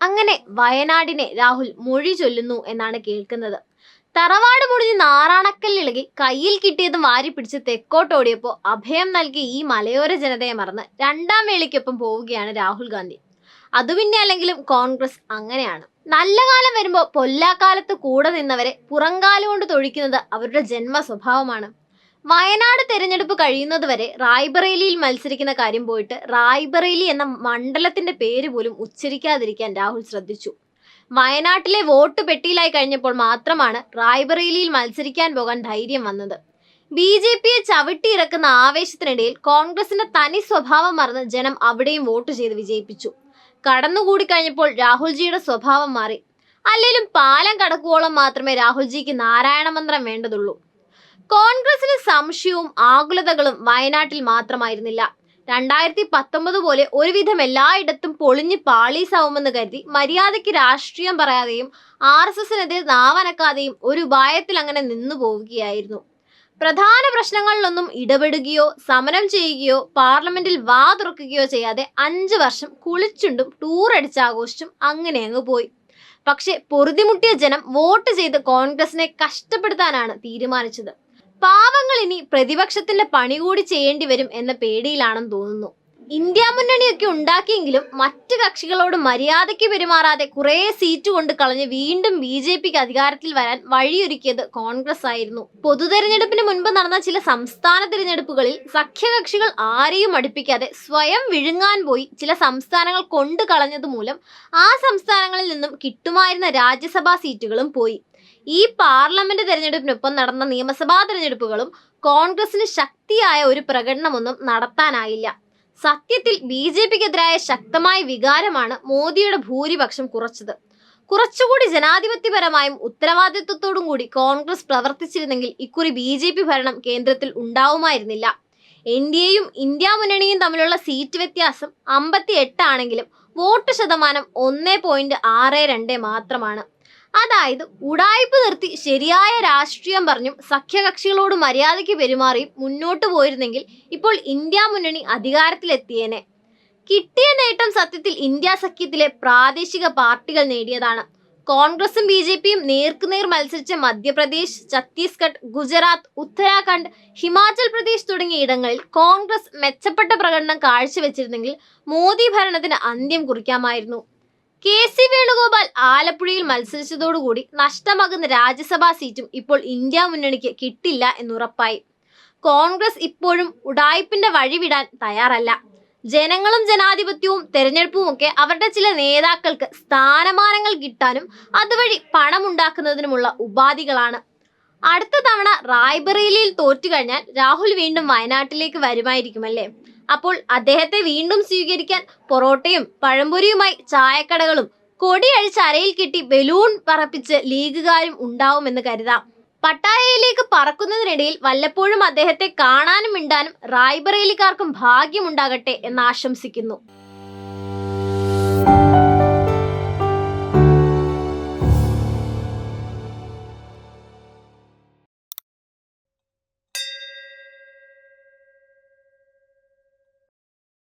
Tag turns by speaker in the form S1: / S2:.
S1: അങ്ങനെ വയനാടിനെ രാഹുൽ മൊഴി ചൊല്ലുന്നു എന്നാണ് കേൾക്കുന്നത്. തറവാട് മുടിഞ്ഞ് നാറാണക്കല്ലിളകി കയ്യിൽ കിട്ടിയതും വാരി പിടിച്ച് തെക്കോട്ടോടിയപ്പോൾ അഭയം നൽകി ഈ മലയോര ജനതയെ മറന്ന് രണ്ടാം വേളിക്കൊപ്പം പോവുകയാണ് രാഹുൽ ഗാന്ധി. അത് പിന്നെ അല്ലെങ്കിലും കോൺഗ്രസ് അങ്ങനെയാണ്. നല്ല കാലം വരുമ്പോൾ പൊല്ലാക്കാലത്ത് കൂടെ നിന്നവരെ പുറങ്കാലുകൊണ്ട് തൊഴിക്കുന്നത് അവരുടെ ജന്മ സ്വഭാവമാണ് വയനാട് തെരഞ്ഞെടുപ്പ് കഴിയുന്നതുവരെ റായ്ബറേലിയിൽ മത്സരിക്കുന്ന കാര്യം പോയിട്ട് റായ്ബറേലി എന്ന മണ്ഡലത്തിന്റെ പേര് പോലും ഉച്ചരിക്കാതിരിക്കാൻ രാഹുൽ ശ്രദ്ധിച്ചു. വയനാട്ടിലെ വോട്ട് പെട്ടിയിലായി കഴിഞ്ഞപ്പോൾ മാത്രമാണ് റായ്ബറേലിയിൽ മത്സരിക്കാൻ പോകാൻ ധൈര്യം വന്നത്. ബി ജെ പിയെ ചവിട്ടിയിറക്കുന്ന ആവേശത്തിനിടയിൽ കോൺഗ്രസിന്റെ തനി സ്വഭാവം മറന്ന് ജനം അവിടെയും വോട്ട് ചെയ്ത് വിജയിപ്പിച്ചു. കടന്നുകൂടി കഴിഞ്ഞപ്പോൾ രാഹുൽജിയുടെ സ്വഭാവം മാറി. അല്ലെങ്കിലും പാലം കടക്കുവോളം മാത്രമേ രാഹുൽജിക്ക് നാരായണ മന്ത്രം വേണ്ടതുള്ളൂ. കോൺഗ്രസിന് സംശയവും ആകുലതകളും വയനാട്ടിൽ മാത്രമായിരുന്നില്ല. രണ്ടായിരത്തി പത്തൊമ്പത് പോലെ ഒരുവിധം എല്ലായിടത്തും പൊളിഞ്ഞ് പാളീസാവുമെന്ന് കരുതി മര്യാദയ്ക്ക് രാഷ്ട്രീയം പറയാതെയും ആർ എസ് എസിനെതിരെ നാവനക്കാതെയും ഒരു ഉപായത്തിൽ അങ്ങനെ നിന്നു പോവുകയായിരുന്നു. പ്രധാന പ്രശ്നങ്ങളിലൊന്നും ഇടപെടുകയോ സമരം ചെയ്യുകയോ പാർലമെന്റിൽ വാ തുറക്കുകയോ ചെയ്യാതെ അഞ്ച് വർഷം കുളിച്ചുണ്ടും ടൂർ അടിച്ചാഘോഷിച്ചും അങ്ങനെ അങ്ങ് പോയി. പക്ഷെ പൊറുതിമുട്ടിയ ജനം വോട്ട് ചെയ്ത് കോൺഗ്രസിനെ കഷ്ടപ്പെടുത്താനാണ് തീരുമാനിച്ചത്. പാവങ്ങൾ ഇനി പ്രതിപക്ഷത്തിന്റെ പണി കൂടി ചെയ്യേണ്ടി വരും എന്ന പേടിയിലാണെന്ന് തോന്നുന്നു. ഇന്ത്യ മുന്നണിയൊക്കെ ഉണ്ടാക്കിയെങ്കിലും മറ്റ് കക്ഷികളോട് മര്യാദയ്ക്ക് പെരുമാറാതെ കുറേ സീറ്റ് കൊണ്ട് കളഞ്ഞ് വീണ്ടും ബി ജെ പിക്ക് അധികാരത്തിൽ വരാൻ വഴിയൊരുക്കിയത് കോൺഗ്രസ് ആയിരുന്നു. പൊതുതെരഞ്ഞെടുപ്പിന് മുൻപ് നടന്ന ചില സംസ്ഥാന തിരഞ്ഞെടുപ്പുകളിൽ സഖ്യകക്ഷികൾ ആരെയും അടുപ്പിക്കാതെ സ്വയം വിഴുങ്ങാൻ പോയി ചില സംസ്ഥാനങ്ങൾ കൊണ്ടു കളഞ്ഞത് മൂലം ആ സംസ്ഥാനങ്ങളിൽ നിന്നും കിട്ടുമായിരുന്ന രാജ്യസഭാ സീറ്റുകളും പോയി. ഈ പാർലമെന്റ് തെരഞ്ഞെടുപ്പിനൊപ്പം നടന്ന നിയമസഭാ തെരഞ്ഞെടുപ്പുകളും കോൺഗ്രസിന് ശക്തിയായ ഒരു പ്രകടനമൊന്നും നടത്താനായില്ല. സത്യത്തിൽ ബി ജെ പിക്കെതിരായ ശക്തമായ വികാരമാണ് മോദിയുടെ ഭൂരിപക്ഷം കുറച്ചത്. കുറച്ചുകൂടി ജനാധിപത്യപരമായും ഉത്തരവാദിത്വത്തോടും കൂടി കോൺഗ്രസ് പ്രവർത്തിച്ചിരുന്നെങ്കിൽ ഇക്കുറി ബി ജെ പി ഭരണം കേന്ദ്രത്തിൽ ഉണ്ടാവുമായിരുന്നില്ല. എൻ ഡി എയും ഇന്ത്യ മുന്നണിയും തമ്മിലുള്ള സീറ്റ് വ്യത്യാസം അമ്പത്തി എട്ടാണെങ്കിലും വോട്ട് ശതമാനം ഒന്ന് പോയിന്റ് ആറ് രണ്ട് മാത്രമാണ്. അതായത് ഉടായ്പ നിർത്തി ശരിയായ രാഷ്ട്രീയം പറഞ്ഞും സഖ്യകക്ഷികളോട് മര്യാദയ്ക്ക് പെരുമാറിയും മുന്നോട്ട് പോയിരുന്നെങ്കിൽ ഇപ്പോൾ ഇന്ത്യ മുന്നണി അധികാരത്തിലെത്തിയേനെ. കിട്ടിയ നേട്ടം സത്യത്തിൽ ഇന്ത്യ സഖ്യത്തിലെ പ്രാദേശിക പാർട്ടികൾ നേടിയതാണ്. കോൺഗ്രസും ബി ജെ പിയും നേർക്കുനേർ മത്സരിച്ച മധ്യപ്രദേശ് ഛത്തീസ്ഗഡ് ഗുജറാത്ത് ഉത്തരാഖണ്ഡ് ഹിമാചൽ പ്രദേശ് തുടങ്ങിയ ഇടങ്ങളിൽ കോൺഗ്രസ് മെച്ചപ്പെട്ട പ്രകടനം കാഴ്ചവെച്ചിരുന്നെങ്കിൽ മോദി ഭരണത്തിന് അന്ത്യം കുറിക്കാമായിരുന്നു. കെ സി വേണുഗോപാൽ ആലപ്പുഴയിൽ മത്സരിച്ചതോടുകൂടി നഷ്ടമാകുന്ന രാജ്യസഭാ സീറ്റും ഇപ്പോൾ ഇന്ത്യ മുന്നണിക്ക് കിട്ടില്ല എന്നുറപ്പായി. കോൺഗ്രസ് ഇപ്പോഴും ഉടായ്പിന്റെ വഴിവിടാൻ തയ്യാറല്ല. ജനങ്ങളും ജനാധിപത്യവും തെരഞ്ഞെടുപ്പും ഒക്കെ അവരുടെ ചില നേതാക്കൾക്ക് സ്ഥാനമാനങ്ങൾ കിട്ടാനും അതുവഴി പണമുണ്ടാക്കുന്നതിനുമുള്ള ഉപാധികളാണ്. അടുത്ത തവണ റായ്ബറേലിയിൽ തോറ്റുകഴിഞ്ഞാൽ രാഹുൽ വീണ്ടും വയനാട്ടിലേക്ക് വരുമായിരിക്കുമല്ലേ? അപ്പോൾ അദ്ദേഹത്തെ വീണ്ടും സ്വീകരിക്കാൻ പൊറോട്ടയും പഴംപൊരിയുമായി ചായക്കടകളും കൊടിയഴിച്ച് അരയിൽ കിട്ടി ബലൂൺ പറപ്പിച്ച് ലീഗുകാരും ഉണ്ടാവുമെന്ന് കരുതാം. പട്ടായയിലേക്ക് പറക്കുന്നതിനിടയിൽ വല്ലപ്പോഴും അദ്ദേഹത്തെ കാണാനും മിണ്ടാനും റായ്ബറേലിക്കാർക്കും ഭാഗ്യമുണ്ടാകട്ടെ എന്ന് ആശംസിക്കുന്നു.